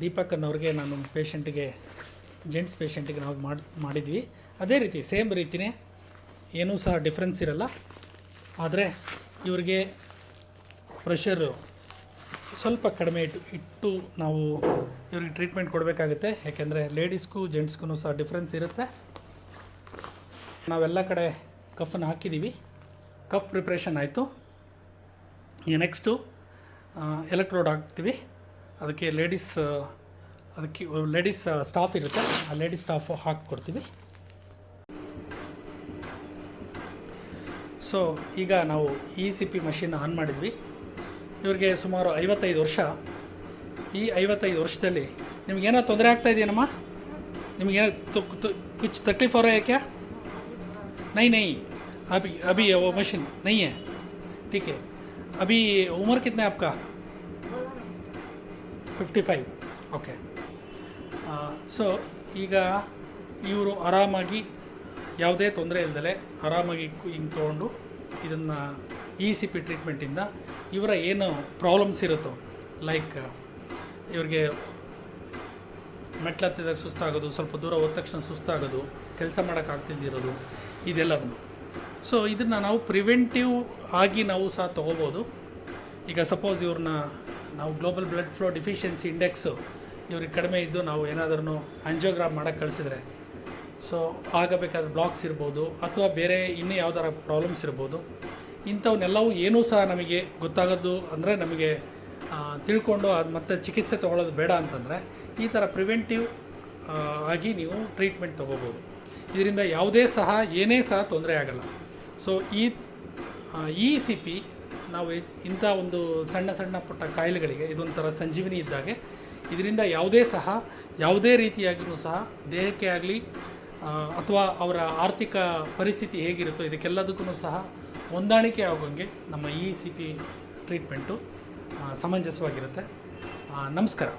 ದೀಪಕ್ ಅನ್ನೋರಿಗೆ ನಾನು ಪೇಷಂಟಿಗೆ, ಜೆಂಟ್ಸ್ ಪೇಷಂಟಿಗೆ ನಾವು ಮಾಡಿ, ಮಾಡಿದ್ವಿ. ಅದೇ ರೀತಿ ಸೇಮ್ ರೀತಿಯೇ ಏನೂ ಸಹ ಡಿಫ್ರೆನ್ಸ್ ಇರಲ್ಲ. ಆದರೆ ಇವರಿಗೆ ಪ್ರೆಷರು ಸ್ವಲ್ಪ ಕಡಿಮೆ ಇಟ್ಟು ಇಟ್ಟು ನಾವು ಇವ್ರಿಗೆ ಟ್ರೀಟ್ಮೆಂಟ್ ಕೊಡಬೇಕಾಗುತ್ತೆ. ಯಾಕೆಂದರೆ ಲೇಡೀಸ್ಗೂ ಜೆಂಟ್ಸ್ಗೂ ಸಹ ಡಿಫ್ರೆನ್ಸ್ ಇರುತ್ತೆ. ನಾವೆಲ್ಲ ಕಡೆ ಕಫನ್ನು ಹಾಕಿದ್ದೀವಿ ಕಫ್ ಪ್ರಿಪ್ರೇಷನ್ ಆಯಿತು. ನೆಕ್ಸ್ಟು ಎಲೆಕ್ಟ್ರೋಡ್ ಹಾಕ್ತೀವಿ. ಅದಕ್ಕೆ ಲೇಡೀಸ್ ಅದಕ್ಕೆ ಲೇಡೀಸ್ ಸ್ಟಾಫ್ ಇರುತ್ತೆ ಆ ಲೇಡೀಸ್ ಸ್ಟಾಫ್ ಹಾಕ್ಕೊಡ್ತೀವಿ ಸೊ ಈಗ ನಾವು E C P machine on ಮಾಡಿದ್ವಿ ಇವ್ರಿಗೆ ಸುಮಾರು ಐವತ್ತೈದು ವರ್ಷ ಈ ಐವತ್ತೈದು ವರ್ಷದಲ್ಲಿ ನಿಮಗೇನೋ ತೊಂದರೆ ಆಗ್ತಾ ಇದೆಯೇನಮ್ಮ ನಿಮಗೇನೋ ತು- ತು- ಕುಚ್ ತಕ್ಲೀಫ್ हो रहा है क्या नहीं नहीं अभी अभी वो मशीन नहीं है ठीक है अभी उम्र कितना है आपका ಫಿಫ್ಟಿ ಫೈವ್ ಓಕೆ ಸೊ ಈಗ ಇವರು ಆರಾಮಾಗಿ, ಯಾವುದೇ ತೊಂದರೆ ಇಲ್ಲದೆ ಆರಾಮಾಗಿ ಹಿಂಗೆ ತೊಗೊಂಡು ಇದನ್ನು ಇ ಸಿ ಪಿ ಟ್ರೀಟ್ಮೆಂಟಿಂದ ಇವರ ಏನು ಪ್ರಾಬ್ಲಮ್ಸ್ ಇರುತ್ತೋ ಲೈಕ್ ಇವ್ರಿಗೆ ಮೆಟ್ಲತ್ತಿದಾಗ ಸುಸ್ತಾಗೋದು, ಸ್ವಲ್ಪ ದೂರ ಹೋದ ತಕ್ಷಣ ಸುಸ್ತಾಗೋದು, ಕೆಲಸ ಮಾಡೋಕ್ಕಾಗ್ತಿದ್ದಿರೋದು ಇದೆಲ್ಲದನ್ನು. ಸೊ ಇದನ್ನು ನಾವು ಪ್ರಿವೆಂಟಿವ್ ಆಗಿ ನಾವು ಸಹ ತೊಗೋಬೋದು. ಈಗ ಸಪೋಸ್ ಇವ್ರನ್ನ ನಾವು global blood flow deficiency index ಇವ್ರಿಗೆ ಕಡಿಮೆ ಇದ್ದು ನಾವು ಏನಾದ್ರೂ ಆಂಜಿಯೋಗ್ರಾಮ್ ಮಾಡೋಕ್ಕೆ ಕಳಿಸಿದ್ರೆ ಸೊ ಆಗಬೇಕಾದ ಬ್ಲಾಕ್ಸ್ ಇರ್ಬೋದು, ಅಥವಾ ಬೇರೆ ಇನ್ನೂ ಯಾವ್ದಾರ ಪ್ರಾಬ್ಲಮ್ಸ್ ಇರ್ಬೋದು, ಇಂಥವನ್ನೆಲ್ಲವೂ ಏನೂ ಸಹ ನಮಗೆ ಗೊತ್ತಾಗೋದು ಅಂದರೆ ನಮಗೆ ತಿಳ್ಕೊಂಡು ಅದು ಮತ್ತೆ ಚಿಕಿತ್ಸೆ ತೊಗೊಳ್ಳೋದು ಬೇಡ ಅಂತಂದರೆ ಈ ಥರ ಪ್ರಿವೆಂಟಿವ್ ಆಗಿ ನೀವು ಟ್ರೀಟ್ಮೆಂಟ್ ತೊಗೋಬೋದು. ಇದರಿಂದ ಯಾವುದೇ ಸಹ ಏನೇ ಸಹ ತೊಂದರೆ ಆಗಲ್ಲ. ಸೊ ಈ ಇ ಸಿ ಪಿ ನಾವು ಇಂಥ ಒಂದು ಸಣ್ಣ ಸಣ್ಣ ಪುಟ್ಟ ಕಾಯಿಲೆಗಳಿಗೆ ಇದೊಂಥರ ಸಂಜೀವಿನಿ ಇದ್ದಾಗೆ, ಇದರಿಂದ ಯಾವುದೇ ಸಹ, ಯಾವುದೇ ರೀತಿಯಾಗಿಯೂ ಸಹ ದೇಹಕ್ಕೆ ಆಗಲಿ ಅಥವಾ ಅವರ ಆರ್ಥಿಕ ಪರಿಸ್ಥಿತಿ ಹೇಗಿರುತ್ತೋ ಇದಕ್ಕೆಲ್ಲದಕ್ಕೂ ಸಹ ಹೊಂದಾಣಿಕೆ ಆಗೋಂಗೆ ನಮ್ಮ ಇ ಸಿ ಪಿ ಟ್ರೀಟ್ಮೆಂಟು ಸಮಂಜಸವಾಗಿರುತ್ತೆ. ನಮಸ್ಕಾರ.